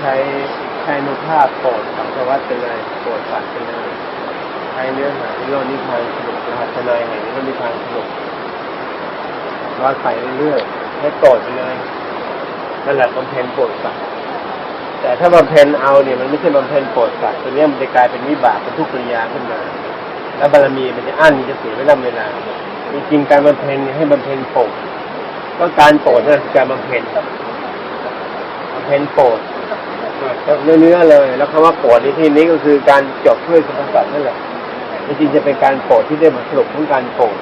ใช้ใช้นุภาพโปรดสังสวัสดิ์ไปเลยโปรดสัตว์ไปเลยใช้เนื้อหาที่เรานิพพานสรุปรหัสนายแห่งนิพพานสรุปว่าใส่เรื่อยๆให้โปรดไปเลยนั่นแหละบำเพ็ญโปรดสัตว์แต่ถ้าบำเพ็ญเอาเนี่ยมันไม่ใช่บำเพ็ญโปรดสัตว์ตัวนี้มันจะกลายเป็นวิบากเป็นทุกข์ปัญญาขึ้นมา แล้วบารมีมันจะอั้นมันจะเสียเวลาเวลาจริงๆการบำเพ็ญให้บำเพ็ญโปรดก็การโปรดนั่นคือการบำเพ็ญบำเพ็ญโปรด เนื้อเนื้อๆเลย แล้วคำว่าโปรดในที่นี้ก็คือการจบช่วยสรรพสัตว์นั่นแหละจริงจะเป็นการโปรดที่ได้บทสรุปของการโปรด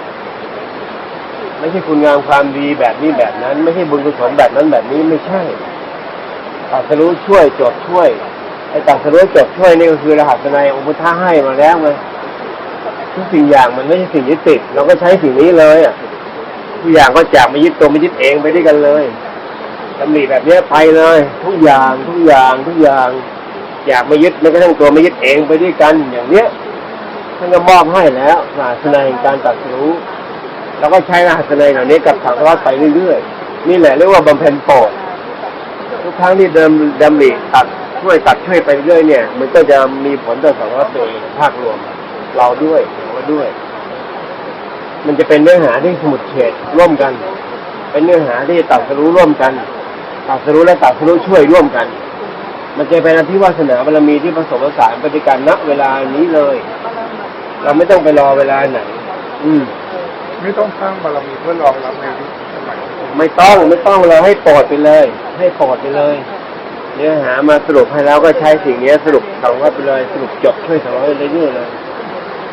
ไม่ใช่คุณงามความดีแบบนี้แบบนั้น ไม่ใช่บุญกุศลแบบนั้นแบบนี้ไม่ใช่ตรัสรู้ช่วยจบช่วยไอ้ตรัสรู้จบช่วยนี่ก็คือรหัสในองค์พุทธะให้มาแล้วไงทุกสิ่งอย่างมันไม่ใช่สิ่งยึดติดเราก็ใช้สิ่งนี้เลยอะทุกอย่างก็จากไม่ยึดตัวไม่ยึดเองไปด้วยกันเลย ตำหนิแบบนี้ไปเลย ทุกอย่างทุกอย่างทุกอย่าง อยากไม่ยึดไม่กระทั่งตัวไม่ยึดเองไปด้วยกันอย่างเนี้ยท่านก็มอบให้แล้วศาสนาแห่งการตัดรู้เราก็ใช้รหัสในเหล่านี้กับสังสารวัฏไปเรื่อยๆ นี่แหละเรียกว่าบำเพ็ญโปรดทุกครั้งที่เดิมดำริตัดช่วยตัดช่วยไปเรื่อยเนี่ย มันก็จะมีผลต่อสังสารวัฏโดยภาครวม เราด้วยเราด้วย มันจะเป็นเนื้อหาที่สมุดเฉดร่วมกัน เป็นเนื้อหาที่ตัดสู้ร่วมกัน ตัดสรู้และตัดสรู้ช่วยร่วมกัน มันจะเป็นอธิวาสนาบารมีที่ผสมผสานปฏิการณเวลานี้เลย เราไม่ต้องไปรอเวลาไหน อืมไม่ต้องสร้างบารมีเพื่อรองรับในยุคสมัยนี้ไม่ต้องไม่ต้องเลยให้โปรดไปเลย ให้โปรดไปเลยเนื้อหามาสรุปให้แล้วก็ใช้สิ่งนี้สรุปสังวัตไปเลยสรุปจบช่วยสังวัตไปเรื่อยๆเลย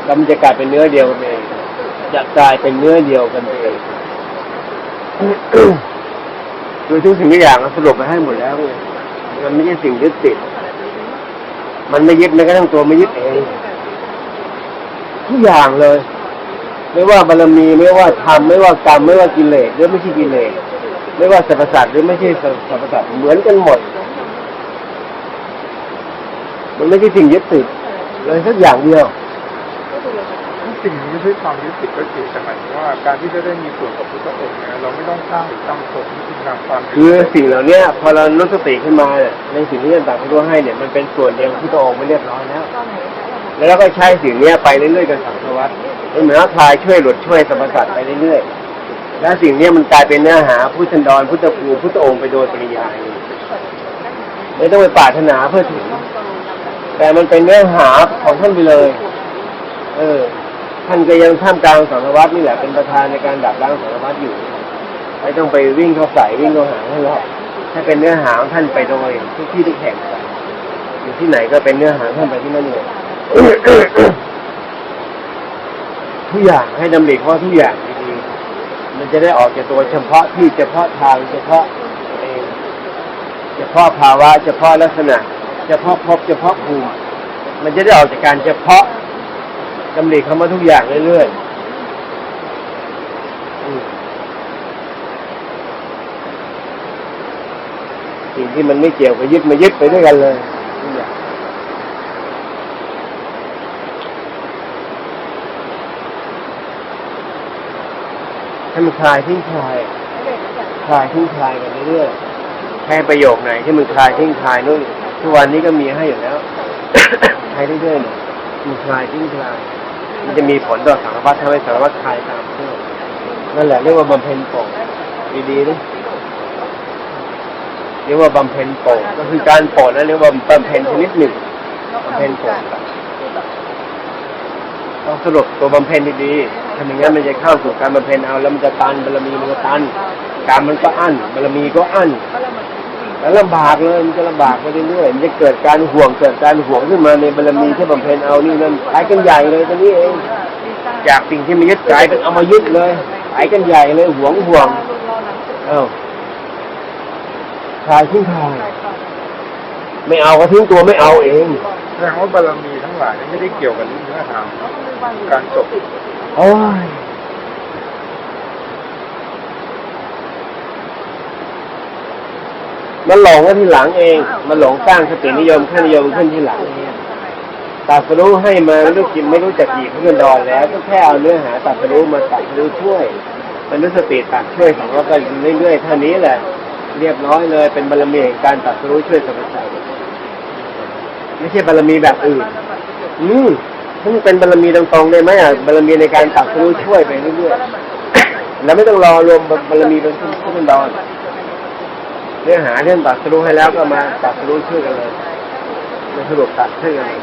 แล้วมันจะกลายเป็นเนื้อเดียวกันเองจะกลายเป็นเนื้อเดียวกันเอง คือทุกสิ่งทุกอย่างเราสรุปไปให้หมดแล้วไงมันไม่ใช่สิ่งยึดติด มันไม่ยึดแม้กระทั่งตัวไม่ยึดเองทุกอย่างเลย ไม่ว่าบารมีไม่ว่าธรรมไม่ว่ากรรมไม่ว่ากิเลสหรือไม่ใช่กิเลสไม่ว่าสรรพสัตว์หรือไม่ใช่สรรพสัตว์เหมือนกันหมด มันไม่ใช่สิ่งยึดติดเลยสักอย่างเดียว สิ่งนี้ไม่ใช่ความยึดติดก็จริงแต่หมายถึงว่าการที่จะได้มีส่วนกับพุทธองค์เนี่ยเราไม่ต้องสร้างหรือตั้งตนที่คุณงามความดีคือสิ่งเหล่านี้พอเราลดสติขึ้นมาเนี่ยในสิ่งที่ท่านตรัสรู้ให้เนี่ยมันเป็นส่วนเดียวที่พระองค์ไม่เรียบร้อยแล้วแล้วเราก็ใช้สิ่งเนี้ยไปเรื่อยๆกันสังสารวัตรเป็นเหมือนว่าคลายช่วยหลุดช่วยสรรพสัตว์ไปเรื่อยๆแล้วสิ่งเนี้ยมันกลายเป็นเนื้อหาพุทธันดรพุทธภูมิพุทธองค์ไปโดยปริยายไม่ต้องไปปรารถนาเพื่อถึงแต่มันเป็นเนื้อหาของท่านไปเลย เออ ท่านก็ยังท่ามกลางสังวัตนี่แหละเป็นประธานในการดับล้างสังวัตอยู่ไม่ต้องไปวิ่งเข้าใส่วิ่งเข้าหาท่านหรอกให้เป็นเนื้อหาของท่านไปโดยทุกที่ทุกแห่งอยู่ที่ไหนก็เป็นเนื้อหาท่านไปที่นั่นเลยทุกอย่างให้ดำริว่าทุกอย่างดีๆมันจะได้ออกจากตัวเฉพาะที่เฉพาะทางเฉพาะเองเฉพาะภาวะ เฉพาะลักษณะ เฉพาะภพเฉพาะภูมิมันจะได้ออกจากการเฉพาะ ดำริคำว่าทุกอย่างเรื่อยๆสิ่งที่มันไม่เกี่ยวกับยึดมายึดไปด้วยกันเลยทุกอย่างให้มันคลายทิ้งคลายคลายทิ้งคลายกันเรื่อยๆแค่ประโยคไหนที่มันคลายทิ้งคลายนู่นทุกวันนี้ก็มีให้อยู่แล้ว ใช้เรื่อยๆมันคลายทิ้งคลาย มันจะมีผลต่อสารพัดทำให้สารพัดคลายตามเพื่อนั่นแหละเรียกว่าบำเพ็ญโปร่งดีๆนะเรียกว่าบำเพ็ญโปร่งก็คือการโปร่งนั่นเรียกว่าบำเพ็ญชนิดหนึ่งบำเพ็ญโปร่งต้องสรุปตัวบำเพ็ญดีๆทำอย่างนั้นมันจะเข้าสู่การบำเพ็ญเอาแล้วมันจะตันบารมีมันก็ตันกรรมมันก็อั้นบารมีก็อั้น แล้วลำบากเลยมันจะลำบากไปเรื่อยๆมันจะเกิดการห่วงเกิดการห่วงขึ้นมาในบารมีที่บำเพ็ญเอานี่นั่นไปกันใหญ่เลยตอนนี้เองจากสิ่งที่มันยึดกลายเป็นเอามายึดเลยไปกันใหญ่เลยห่วงห่วงเอ้าคลายทิ้งคลายไม่เอาก็ทิ้งตัวไม่เอาเองแสดงว่าบารมีทั้งหลายนี่ไม่ได้เกี่ยวกับเนื้อหาการจบโอ้ย มันหลงก็ที่หลังเอง มันหลงสร้างสตินิยมค่านิยมขึ้นที่หลังตัดสรู้ให้มาไม่รู้กินไม่รู้จักกี่เพื่อนดอนแล้ว ก็แค่เอาเนื้อหาตัดสรู้มาตัดสรู้ช่วยมันรู้สติตัดช่วยของเราไปเรื่อยๆเท่านี้แหละ เรียบร้อยเลยเป็นบารมีแห่งการตัดสรู้ช่วยสรรพสัตว์ไม่ใช่บารมีแบบอื่น อืมถ้ามันเป็นบารมีตรงๆได้ไหมอะบารมีในการตัดสรู้ช่วยไปเรื่อยๆแล้วไม่ต้องรอรวมบารมีเป็นทุกทุนดอน เนื้อหาเรื่องตรัดรู้ให้แล้วก็มาตรัดรู้ช่วยกันเลยมาสรุปตัดช่วยกันเลย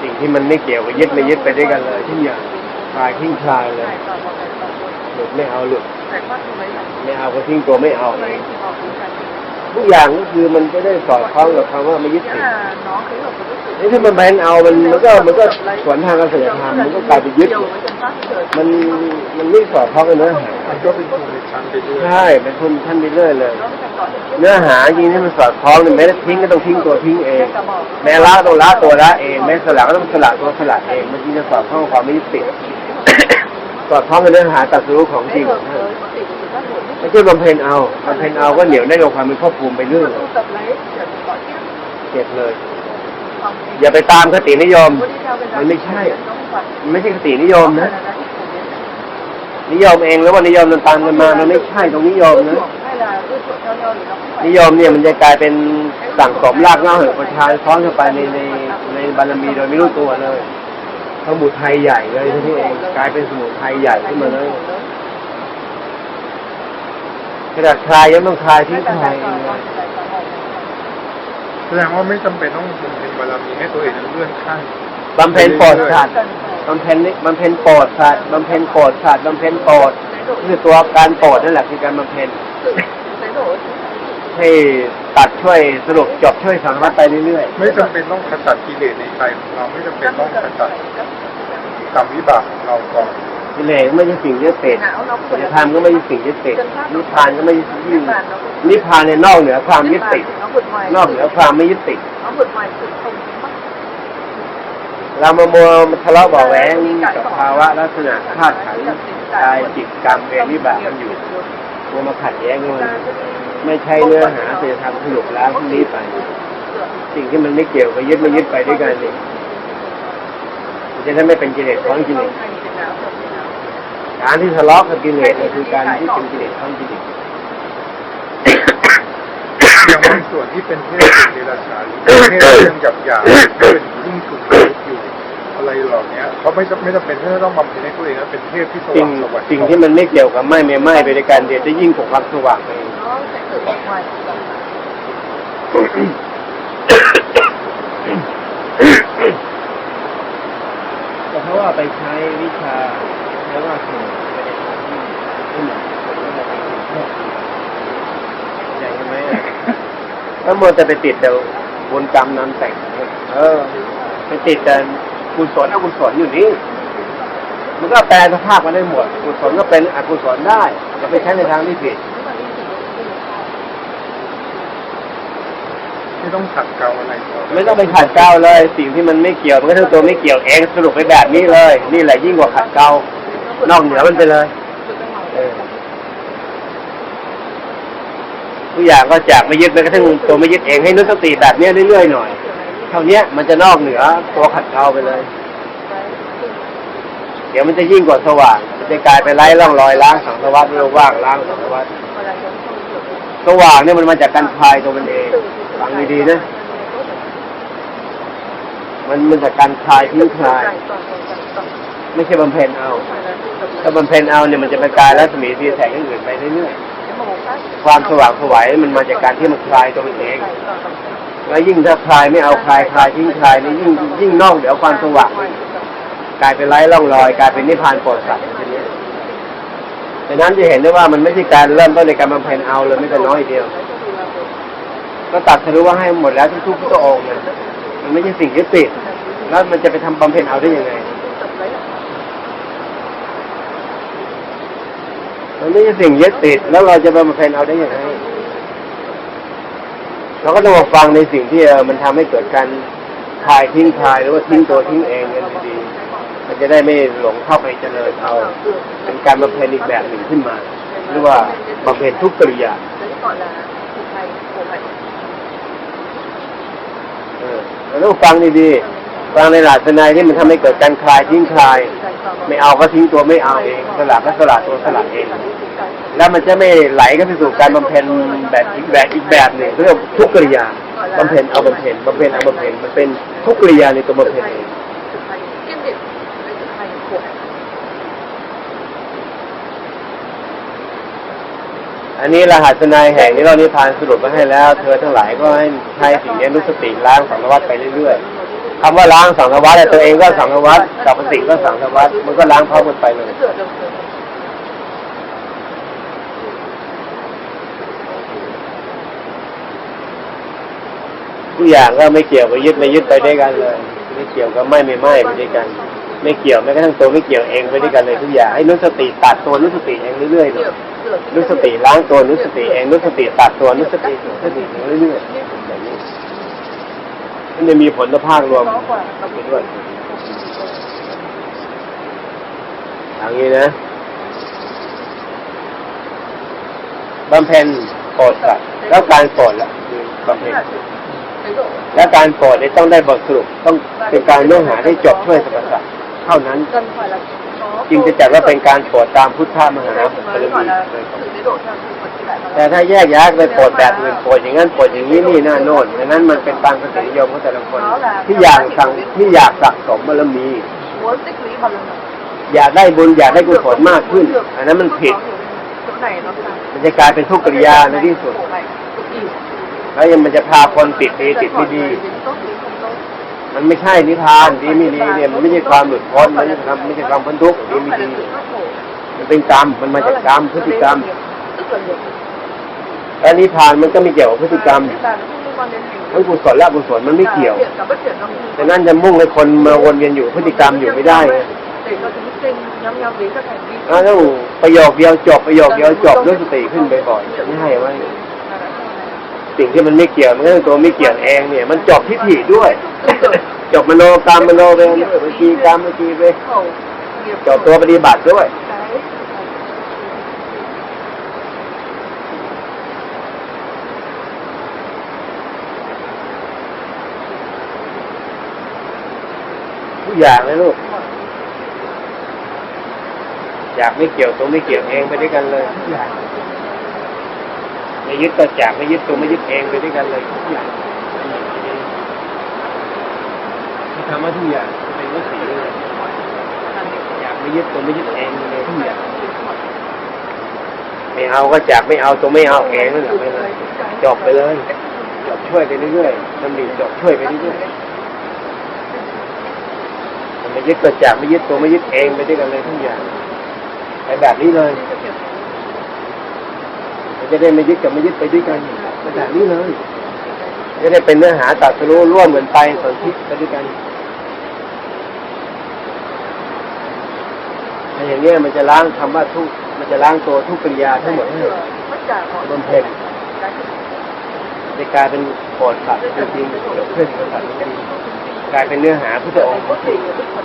สิ่งที่มันไม่เกี่ยวกับยึดไม่ยึดไปด้วยกันเลยที่อย่างคลายทิ้งคลายเลยหลุดไม่เอาหลุดไม่เอาก็ทิ้งตัวไม่เอาเอง ทุกอย่างก็คือมันจะได้สอดคล้องกับคำว่าไม่ยึดติดนี่ถ้ามันแบนเอามันมันก็มันก็สวนทางกับศีลธรรมมันก็กลายเป็นยึด มันมันไม่สอดคล้องกับเนื้อหามันก็เป็นภูมิชั้นไปเรื่อยใช่เป็นคนท่านไปเรื่อยเลย เนื้อหาจริงที่มันสอดคล้องเนี่ยแม้จะทิ้งก็ต้องทิ้งตัวทิ้งเอง แม้ละต้องละตัวละเองแม้สละก็ต้องสละตัวสละเองมันจึงจะสอดคล้องกับความไม่ยึดติด สอดคล้องกับเนื้อหาตัดสู้ของจริงของท่านไม่ใช่บำเพ็ญเอาบำเพ็ญเอาก็เหนียวได้กับความเป็นครอบคลุมไปเรื่อยเจ็บเลย อย่าไปตามคตินิยม มันไม่ใช่มันไม่ใช่คตินิยมนะ นิยมเองแล้วว่านิยมมันตามกันมา มันไม่ใช่ตรงนิยมนะ นิยมเนี่ยมันจะกลายเป็นสั่งสมรากเหง้าแห่งประชาซ้อนเข้าไปในในในบารมีโดยไม่รู้ตัวเลย สมุทัยใหญ่เลยทีนี้เองกลายเป็นสมุทัยใหญ่ขึ้นมาเลยขนาดคลายยังต้องคลายทิ้งคลายเองเลยแสดงว่าไม่จำเป็นต้องบำเพ็ญบารมีให้ตัวเองนั้นเลื่อนขั้นบำเพ็ญโปรดสัตว์บำเพ็ญบำเพ็ญโปรดสัตว์บำเพ็ญโปรดสัตว์บำเพ็ญโปรดคือตัวการโปรดนั่นแหละคือการบำเพ็ญ ให้ตัดช่วยสรุปจบช่วยสังวัตไปเรื่อยไม่จำเป็นต้องขจัดกิเลสในใจของเราไม่จำเป็นต้องขจัดกรรมวิบากของเราก่อนๆกิเลสไม่ใช่สิ่งยึดติดสัจธรรมก็ไม่ใช่สิ่งยึดติดนิพพานก็ไม่ใช่สิ่งนิพพานในยนอกเหนือความยึดติดนอกเหนือความไม่ยึดติด เรามามัวทะเลาะเบาะแว้งกับภาวะลักษณะธาตุขันธ์กายจิตกรรมเวรวิบากมันอยู่มัวมาขัดแย้งกันมัน ไม่ใช่เนื้อหาศีลธรรมสรุปแล้วพรุ่งนี้ไป สิ่งที่มันไม่เกี่ยวกับยึดไม่ยึดไปด้วยกันนี่มันจะได้ไม่เป็นกิเลสท้องกิเลสการที่ทะเลาะกับกิเลสคือการที่เป็นกิเลสท้องกิเลสอย่างบางส่วนที่เป็นเทพเป็นเดรัจฉานเป็นเทพที่ยังหยาบหยาบเป็นยิ่งสุด อยู่อะไรเหล่านี้เขาไม่จำไม่จำเป็นที่จะต้องบำเพ็ญให้ตัวเองนั้นเป็นเทพที่สสิ่ว่างงสวัยสิ่งที่มันไม่เกี่ยวกับไม่ไม่ไม่ไปด้วยกันเดี๋ยวจะยิ่งกว่าความสว่างไปเองแต่เพราะว่าไปใช้วิชาใช้ว่าคือไปในทางที่ไม่เหมาะสมแล้วเราไปถึงชอบใช่ไหมอะถ้ามัวจะไปติดแต่บนกรรมนั้นแต่ง เออ ไปติดแต่ กุศลอกุศลอยู่นี่มันก็แปลสภาพมาได้หมดกุศลก็เป็นอกุศลได้จะไปใช้ในทางที่ผิดไม่ต้องขัดเกลาอะไรก่อนไม่ต้องไปขัดเกลาเลย สิ่งที่มันไม่เกี่ยวมันก็ทั้งตัวไม่เกี่ยวเองสรุปไปแบบนี้เลย นี่แหละยิ่งกว่าขัดเกลานอกเหนือมันไปเลยเออทุกอย่างก็จากไม่ยึดไปกระทั่งตัวไม่ยึดเองให้นึกสติแบบเนี้ยเรื่อยๆหน่อยเท่าเนี้ยมันจะนอกเหนือตัวขัดเกลาไปเลย เดี๋ยวมันจะยิ่งกว่าสว่างมันจะกลายเป็นไร้ร่องรอยล้างสังสารวัฏโลกว่างล้างสังสารวัฏสว่างเนี่ยมันมาจากการคลายตัวมันเองฟังดีๆนะมันมันจากการคลายทิ้งคลาย ไม่ใช่บำเพ็ญเอา ถ้าบำเพ็ญเอาเนี่ยมันจะไปกลายรัศมีที่แสงอื่นไปเรื่อยๆความสว่างสวัยมันมาจากการที่มันคลายตัวมันเอง แล้วยิ่งถ้าคลายไม่เอาคลายคลายทิ้งคลายนี่ยิ่งยิ่งนอกเหนือความสว่างกลายเป็นไร้ร่องรอย กลายเป็นนิพพานโปรดสัตว์ทีนี้ดังนั้นจะเห็นได้ว่ามันไม่ใช่การเริ่มต้นในการบำเพ็ญเอาเลยไม่แต่น้อยเดียว ก็ตัดทะลุว่าให้หมดแล้วทุกๆพระองค์นี่ยมันไม่ใช่สิ่งยึดติดแล้วมันจะไปทำบำเพ็ญเอาได้ยังไงมันไม่ใช่สิ่งยึดติดแล้วเราจะบำเพ็ญเอาได้ยังไง เราก็ต้องมาฟังในสิ่งที่มันทำให้เกิดการคลายทิ้งคลายหรือว่าทิ้งตัวทิ้งเองกันดีๆมันจะได้ไม่หลงเข้าไปเจริญเอาเป็นการบำเพ็ญอีกแบบหนึ่งขึ้นมา หรือว่าบำเพ็ญทุกกริยาเออเราต้องฟังดีๆฟังในหลักสนายที่มันทำให้เกิดการคลายทิ้งคลาย ไม่เอาก็ทิ้งตัวไม่เอาเองสลับก็สลับตัวสลับเอง แล้วมันจะไม่ไหลก็ไปสู่การบำเพ็ญแบบอีกแบบอีกแบบหนึ่งเรียกว่าทุกกริยาบำเพ็ญเอาบำเพ็ญบำเพ็ญเอาบำเพ็ญมันเป็นทุกกริยาในตัวบำเพ็ญเองอันนี้รหัสนายแห่งนิโรธนิพานสรุปมาให้แล้ว เธอทั้งหลายก็ให้ใช้สิ่งนี้นุสติล้างสังวัตไปเรื่อยๆคำว่าล้างสังวัตตัวเองก็สังวัตกับปฏิก็สังวัตมันก็ล้างพร้อมกันไปเลย ทุกอย่างก็ไม่เกี่ยวกับยึดไม่ยึดไปด้วยกันเลย ไม่เกี่ยวกับไม่ไม่ไม่ไปด้วยกัน ไม่เกี่ยวแม้กระทั่งตัวไม่เกี่ยวเองไปด้วยกันเลยทุกอย่างให้นุสติตัดตัวนุสติเองเรื่อยๆเลย rửa rửa นุสติล้างตัวนุสติเองนุสติตัดตัวนุสตินุสติเรื่อยๆแบบนี้มันจะมีผลต่อภาครวมไปด้วยอย่างนี้นะบำเพ็ญโปรดสัตว์แล้วการโปรดล่ะคือบำเพ็ญ และการโปรดเนี่ยต้องได้บทสรุปต้องเป็นการเนื้อหาได้จบช่วยสรรพสัตว์เท่านั้น cần phải là có จึงจะจัดว่าเป็นการโปรดตามพุทธมหา Đây บุ thì คล mới มี gọi là sự chế độ theo sự Phật ที่แบบแต่ถ้าแยกแยะไปโปรดแบบอื่นโปรดอย่างนั้นโปรดอย่างนี้นี่น่าโน่นดังนั้นมันเป็นตามกระแสนิยมของแต่ละคน ที่อยากสั่งที่อยากสะสมบารมี muốn tích lũy bằng lần อยากได้บุญอยากได้กุศลมากขึ้น อันนั้นมันผิด chỗ này nó là มันจะกลายเป็นทุกขกิริยาในที่สุด แล้วยังมันจะพาคนติดดีติดไม่ดี tốt đến không tốt มันไม่ใช่นิพพานดีไม่ดีเนี่ยมันไม่ใช่ความหลุดพ้นมันไม่ใช่ความไม่ใช่ความพ้นทุกข์ดี không ไม่ phải ดี là sự thoát khổ มันเป็นกรรมมันมา Nó จาก là กรรม nó พฤติ đến กรรม nghiệp, tức là nghiệp และนิพพานมันก็ไม่เกี่ยวกับพฤติกรรม Niết bàn nó không liên quan đến hành ทั้งกุศลและอกุศลมันไม่เกี่ยว thiện cả bất thiện nó không ฉะนั้นจะมุ่งให้คนมาวนเวียนอยู่พฤติกรรมอยู่ไม่ได้ไง để cho chúng sinh nhắm nhắm đến các hành vi อ่าต้องประโยคเดียวจบประโยคเดียวจบด้วยสติขึ้นบ่อยๆไม่ให้ว่ สิ่งที่มันไม่เกี่ยวมันก็คือตัวไม่เกี่ยวเองเนี่ย มันจบทิฏฐิด้วย จบมโนกรรมมโนเวรวิจีกรรมวิจีเวจบตัวปฏิบัติด้วยทุกอย่างเลยลูกอยากไม่เกี่ยวตัวไม่เกี่ยวเองไปด้วยกันเลยทุกอย่าง ไม่ยึดก็จากไม่ยึดตัวไม่ยึดเองไปด้วยกันเลยทุกอย่างทำว่าทุกอย่างเป็นวิสีเลยอยากไม่ยึดตัวไม่ยึดเองเลยทุกอย่างไม่เอาก็จากไม่เอาตัวไม่เอาเองนั่นแหละไปเลยจบไปเลยจบช่วยไปเรื่อยๆดำริจบช่วยไปเรื่อยๆไม่ยึดก็จากไม่ยึดตัวไม่ยึดเองไปด้วยกันเลยทุกอย่างไปแบบนี้เลย จะได้ไม่ยึดกับไม่ยึดไปด้วยกันไปแบบนี้เลยจะได้เป็นเนื้อหาตัดสรู้ร่วมกันไปสนธิไปด้วยกันถ้าอย่างเนี้ยมันจะล้างคำว่าทุกมันจะล้างตัวทุกปริยาทั้งหมดให้บำเพ็ญจะกลายเป็นปรดสัตว์จริงๆเกิดขึ้นกับสัตว์จริงกลายเป็นเนื้อหาพุทธองค์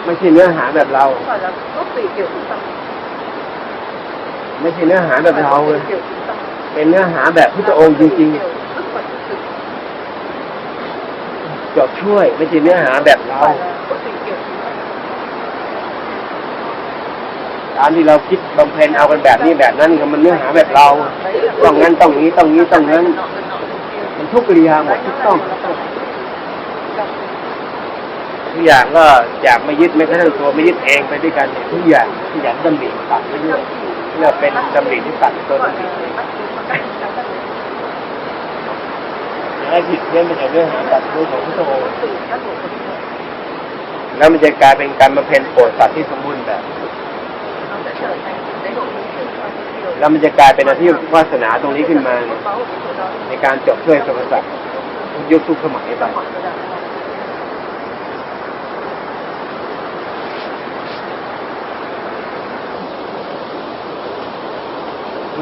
ไม่ใช่เนื้อหาแบบเราไม่ใช่เนื้อหาแบบเราเลย เป็นเนื้อหาแบบพุทธองค์จริงๆจบช่วยไม่ใช่เนื้อหาแบบเราการที่เราคิดบำเพ็ญเอากันแบบนี้แบบนั้นก็มันเนื้อหาแบบเราต้องงั้นต้องนี้ต้องนี้ต้องนั้น มันทุกกิริยาหมดทุกต้องทุกอย่างก็อยากไม่ยึดไม่กระทั่งตัวไม่ยึดเองไปด้วยกันทุกอย่างทุกอย่างดำริตัดไปเรื่อย ที่เราเป็นดำริที่ตัดตัวดำริอย่างไรผิดเพี้ยนไปจากเรื่องหาตัดรู้ของพุทธองค์แล้วมันจะกลายเป็นการบำเพ็ญโปรดสัตว์ที่สมบูรณ์แบบแล้วมันจะกลายเป็นอาชีพวาสนาตรงนี้ขึ้นมา ในการจบช่วยสรรพสัตว์ทุกยุคทุกสมัยไป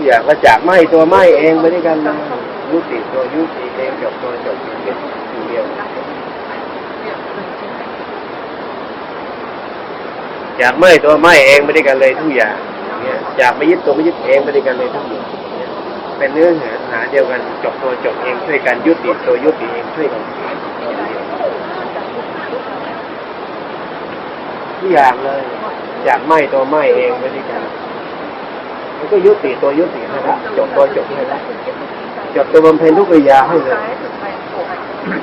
อย่างก็จากไหมตัวไหมเองไปด้วยกันเลยยุติตัวยุติเองจบตัวจบเองเป็นสิ่งเดียวจากไหมตัวไหมเองไปด้วยกันเลยทุกอย่างเนี่ยจากไม่ยึดตัวไม่ยึดเองไปด้วยกันเลยทุกอย่างเป็นเนื้อหาหาเดียวกันจบตัวจบเองช่วยกันยุติตัวยุติเองช่วยกันทุกอย่างเลย จากไหมตัวไหมเองไปด้วยกัน มันก็ยุติตัวยุติให้แล้วจบตัวจบให้แล้จบตัวบำเพ็ญทุกกิริยาให้เลย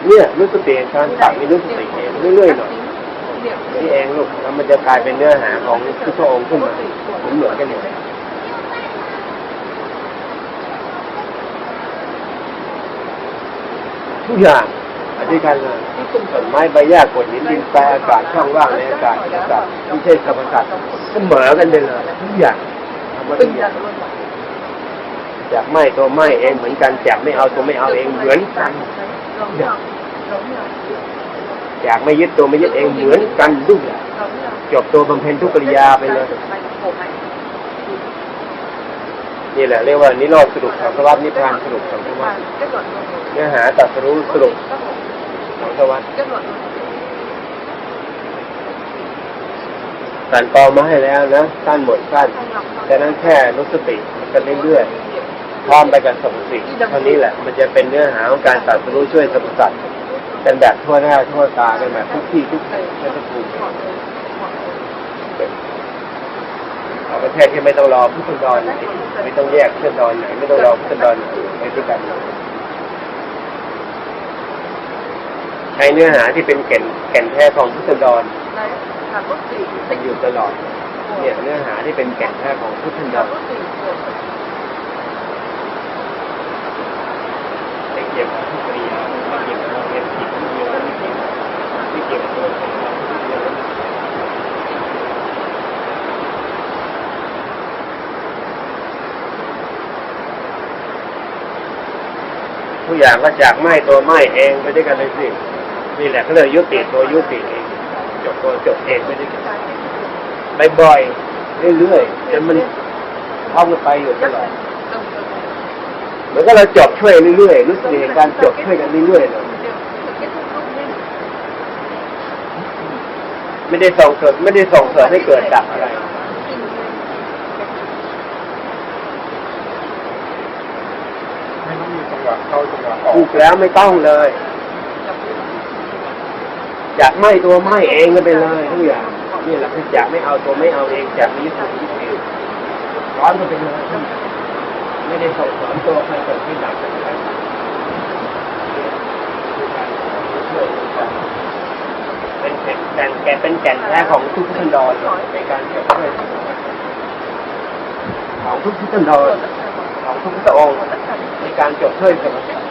เนี่ยรู้สติแห่งการตัดมีรู้สติเองเรื่อยๆหน่อยนี่เองลูกแล้วมันจะกลายเป็นเนื้อหาของพุทธองค์ขึ้นมาเหมือนเหมือกันเนี่ยทุกอย่างอธิการเลยต้นไม้ใบหญ้ากดหินดินทรายอากาศช่องว่างในอากาศอากาศไม่ใช่สรรพสัตว์เสมอกันไปเลยทุกอย่าง ทำมาทุกอยางจากไม่ตัวไม่เองเหมือนกันจากไม่เอาตัวไม่เอาเองเหมือนกันจากไม่ยึดตัวไม่ยึดเองเหมือนกันทุกอย่างจบตัวบำเพ็ญทุกกิริยาไปเลยนี่แหละเรียกว่านิโรธสรุปสังสวัสดินิพพานสรุปสังสวัสดิเนื้อหาตรัสรู้สรุปสังสวัสดิ์ สันกองมาให้แล้วนะสั้นหมดสั้นแต่นั้นแค่นุสติกันเรื่อยๆพร้อมไปกับสมสิเท่านี้แหละ มันจะเป็นเนื้อหาของการตรัสรู้ช่วยสรรพสัตว์เป็นแบบทั่วหน้าทั่วตาเป็นแบบทุกที่ทุกแห่งทุกภูมิเอาประเทศที่ไม่ต้องรอพุทธดอนไหนไม่ต้องแยกพุทธดอนไหนไม่ต้องรอพุทธดอนไหนไปด้วยกันใช้เนื้อหาที่เป็นแก่นแก่นแท้ของพุทธดอน จะอยู่ตลอดเนี่ยเนื้อหาที่เป็นแก่นแท้ของพุทธดอนไม่เกี่ยวกับทุกปริยาไม่เกี่ยวกับเรียนผิดไม่เกี่ยวกับไม่เกี่ยวไม่เกี่ยวกับตัวของเราไม่เกี่ยวกับทุกอย่างก็จากไหม้ตัวไหม้เองไปด้วยกันเลยสินี่แหละเขาเรียกยุติตัวยุติเอง จบตัวจบเองไปด้วยกันบ่อยๆเรื่อยๆจนมันเข้ากันไปอยู่ตลอดเหมือนกับเราจบช่วยเรื่อยๆรู้สึกในการจบช่วยกันเรื่อยๆเลยไม่ได้ส่งเสริมไม่ได้ส่งเสริมให้เกิดดับอะไรไม่ต้องมีจังหวะเข้าจังหวะออถูกกแล้วไม่ต้องเลย จากไม่ตัวไม่เองก็ไปเลยทุกอย่างนี่แหละคือจากไม่เอาตัวไม่เอาเองจากม่ยึดตัวยึดเอร้อนก็ไปเลยไม่ได้ส่งสริมตัวใครเกิดขึ้นดับอะไรเป็นแก่นแก่นแกเป็นแก่นแท้ของทุกทุกดอนในการเกิดขึ้ของทุกทุกดอนของทุกพระองค์ในการจบเทิดสมร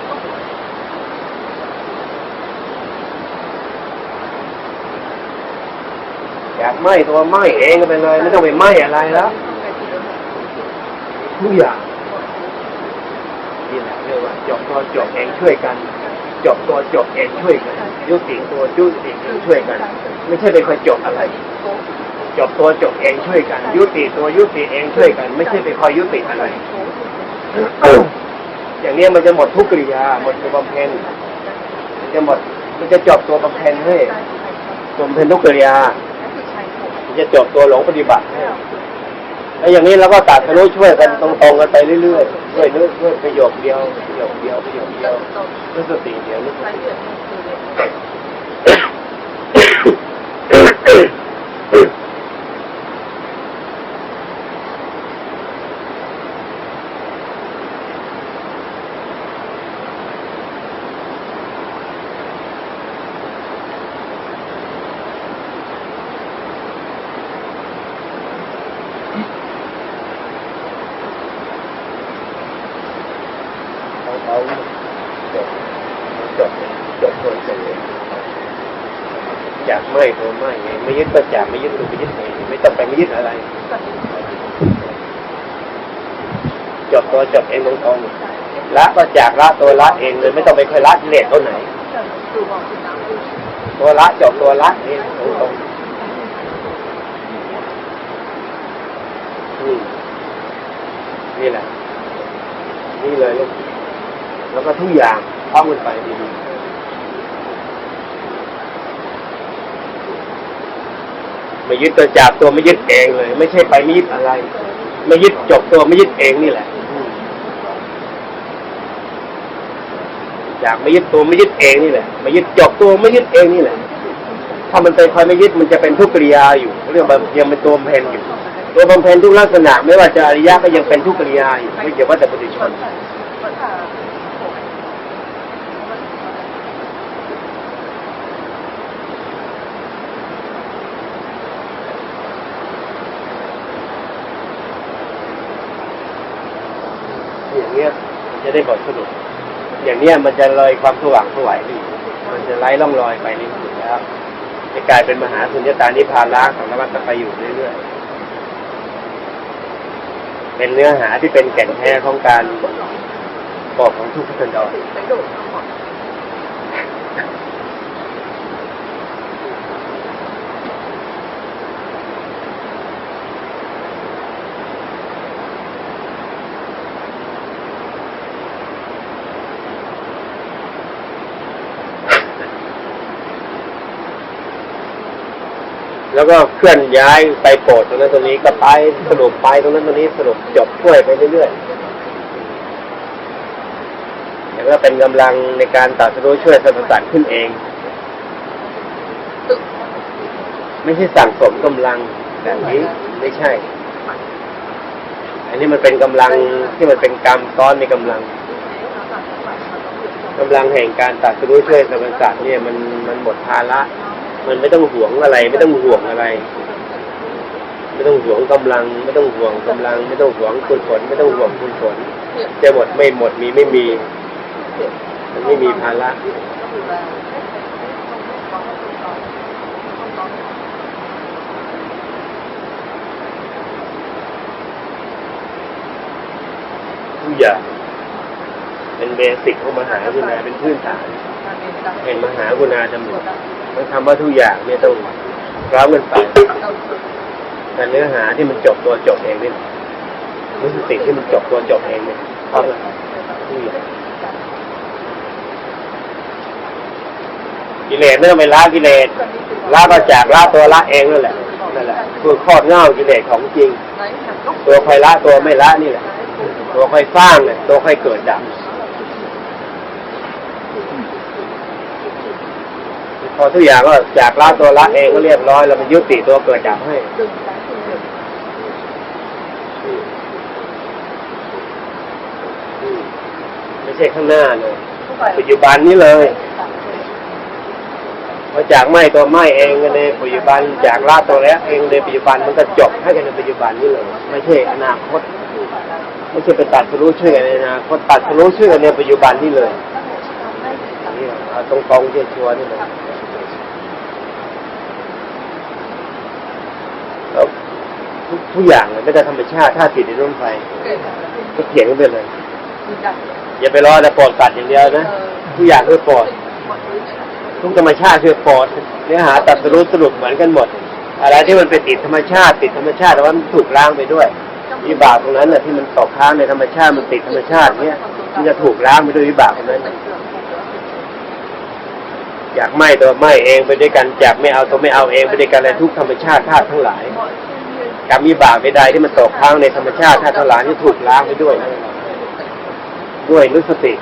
อยากไหมตัวไหมเองก็ไปเลย ไม่ต้องไปไหมอะไรแล้วทุกอย่างนี่แหละเรียกว่าจบตัวจบเองช่วยกัน จบตัวจบเองช่วยกันยุติตัวยุติเองช่วยกัน ไม่ใช่เป็นคนจบอะไร จบตัวจบเองช่วยกัน ยุติตัวยุติเองช่วยกัน ไม่ใช่ไปคอยยุติอะไรอย่างนี้มันจะหมดทุกกิริยา หมดตัวบำเพ็ญมันจะหมดมันจะจบตัวบำเพ็ญให้บำเพ็ญทุกกิริยา จะจบตัวหลงปฏิบัติแล้วอย่างนี้เราก็ตัดทะลุช่วยกันตรงๆกันไปเรื่อยๆช่วยเนื้อช่วยประโยคเดียวประโยคเดียวประโยคเดียวรู้สติเดียวนึกสติเขาเขาจบจบจบคนจบเองจากไม่ ตัวไม่ไงไม่ยึดก็จากไม่ยึดตัวไปยึดเองไม่ต้องไปไม่ยึดอะไรจบตัวจบเองตรงๆละก็จากละตัวละเองเลย ไม่ต้องไปคอยละกิเลสตัวไหน ตัวละจบตัวละเองตรงๆอืมนี่แหละนี่เลยลูกแล้วก็ทุกอย่างพร้อมกันไปดีๆ ไม่ยึดตัวจากตัวไม่ยึดเองเลย ไม่ใช่ไปไม่ยึดอะไร ไม่ยึดจบตัวไม่ยึดเองนี่แหละอืมจากไม่ยึดตัวไม่ยึดเองนี่แหละไม่ยึดจบตัวไม่ยึดเองนี่แหละ ถ้ามันเป็นคอยไม่ยึดมันจะเป็นทุกกริยาอยู่เรื่องยังเป็นตัวเพนอยู่ตัวบำเพ็ญทุกลักษณะ ไม่ว่าจะอริยะก็ยังเป็นทุกกริยาอยู่ไม่เกี่ยวว่าแต่ปุถุชน vẫn là vẫn là khổ. อย่างเนี้ยมันจะ ได้บทสรุปอย่างเนี้ยมันจะลอยความสว่างสวยไปมันจะไล่ล่องลอยไปนี่นะครับจะกลายเป็นมหาสุญญตานิพพานล้างของนวัตไปอยู่เรื่อยๆเป็นเนื้อหาที่เป็นแก่นแท้ของการบอกของทุกข์ทันดร Thì แล้วก็เคลื่อนย้ายไปโปรดตรงนั้นตรงนี้ก็ไปสรุปไปตรงนั้นตรงนี้สรุปจบช่วยไปเรื่อยๆแล้วก็เป็นกำลังในการตัดสู้ช่วยสรรพสัตว์ขึ้นเอง ไม่ใช่สั่งสมกำลังแบบนี้ไม่ใช่ อันนี้มันเป็นกำลังที่มันเป็นกรรมซ้อนในกำลัง thế nó là các bạn mà có việc กำลังแห่งการตัดสู้ช่วยสรรพสัตว์เนี่ยมันมันหมดภาระ มันไม่ต้องห่วงอะไร ไม่ต้องห่วงอะไร ไม่ต้องห่วงกำลัง ไม่ต้องห่วงกำลัง ไม่ต้องห่วงคุณผลไม่ต้องห่วงคุณผลจะหมดไม่หมดมีไม่มี มันไม่มีภาระทุกอย่างเป็นเบสิกของมหากุณาเป็นพื้นฐานเป็นมหากุณาธรรม của đạo มันคำว่าทุกอย่างเนี่ยต้องร้าวกันไปแต่เนื้อหาที่มันจบตัวจบเองเนี่ยรู้สึกติที่มันจบตัวจบเองเนี่ยเพราะอะไรทุกอย่างกิเลสไม่ต้องไปละกิเลสละก็จากละตัวละเองนั่นแหละนั่นแหละคือข้อเง่ากิเลสของจริง ตัวใครละตัวไม่ละนี่แหละ ตัวใครสร้างเนี่ยตัวใครเกิดดับ พอทุกอย่างก็จากละตัวละเองก็เรียบร้อยแล้วมันยุติตัวเกิดดับให้ไม่ใช่ข้างหน้าเลยปัจจุบันนี้เลยพอจากไหมตัวไหมเองก็ในปัจจุบันจากละตัวแล้วเองในปัจจุบันมันก็จบให้กันในปัจจุบันนี้เลยไม่ใช่อนาคตไม่ใช่ไปตัดสรู้ช่วยกันในอนาคตตัดสรู้ช่วยกันในปัจจุบันนี้เลยนนี้เอาตรงๆเชื่อชัวร์นี่เลยแล้ว ทุกทุกอย่างเลยไม่แต่ธรรมชาติธาตุจิตในร่มไฟ kể cả là bên ก็เถียงกันไปเลย mình đặt อย่าไปรอแต่โปรดสัตว์อย่างเดียวนะทุกอย่างคือโปรด mọi thứ sẽ là ทุกธรรมชาติคือโปรดเนื้อหาตัดสรุปสรุปเหมือนกันหมด อะไรที่มันไปติดธรรมชาติ ติดธรรมชาติแต่ว่ามันถูกล้างไปด้วยวิบากตรงนั้นน่ะที่มันตกค้างในธรรมชาติมันติดธรรมชาติเนี่ยมันจะถูกล้างไปด้วยวิบากตรงนั้น cảnh tượng của đỡ อยากไม่ตัวไม่เองไปด้วยกันอยากไม่เอาตัวไม่เอาเองไปด้วยกันในทุกธรรมชาติธาตุทั้งหลาย mọi thiên nhiên กรรมวิบากใดๆที่มันตกค้างในธรรมชาติธาตุหลานที่ถูกล้างไปด้วย ด้วยนุสติ